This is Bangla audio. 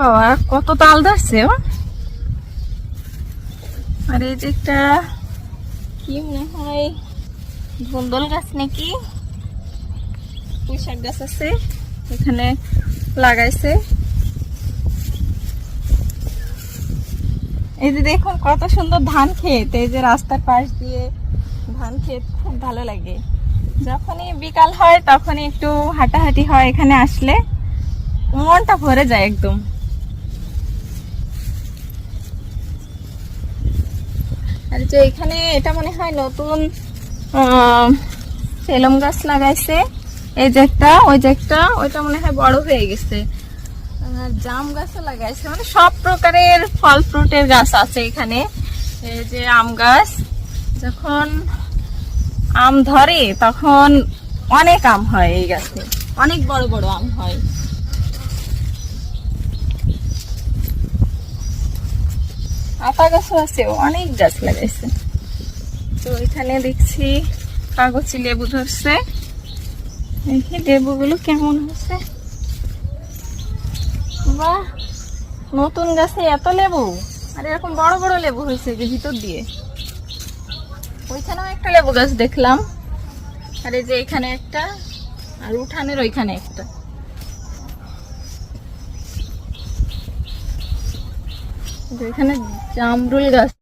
বাবা, কত তাল ধরছে আর এই যে একটা কি মনে হয় ধুন্দল গাছ নাকি? পুঁইশাক গাছ আছে, এখানে লাগাইছে। এই যে দেখুন, কত সুন্দর ধান ক্ষেত, এই যে রাস্তার পাশ দিয়ে ধান ক্ষেত, খুব ভালো লাগে। যখনই বিকাল হয়, তখনই একটু হাঁটাহাঁটি হয় এখানে আসলে। মনটা ভরে যায় একদম। আর যে এখানে এটা মনে হয় নতুন সেলম গাছ লাগাইছে। এই যে একটা, ওই যে একটা, ওইটা মনে হয় বড় হয়ে গেছে। আর জাম গাছও লাগাইছে। মানে সব প্রকারের ফল ফ্রুটের গাছ আছে এখানে। এই যে আম গাছ, যখন আম ধরে তখন অনেক আম হয় এই গাছে। অনেক বড় বড় আম হয়। আতা গাছও আছে, অনেক গাছ লাগাইছে। তো এখানে দেখছি কাগজি লেবু ধরছে। দেখি লেবুগুলো কেমন হচ্ছে বাহ! নতুন গাছে এত লেবু, আর এরকম বড় বড় লেবু হয়েছে যে ভিতর দিয়ে। ওইখানেও একটা লেবু গাছ দেখলাম। আর এই যে এখানে একটা, আর উঠানের ওইখানে একটা। এখানে জামরুল গাছ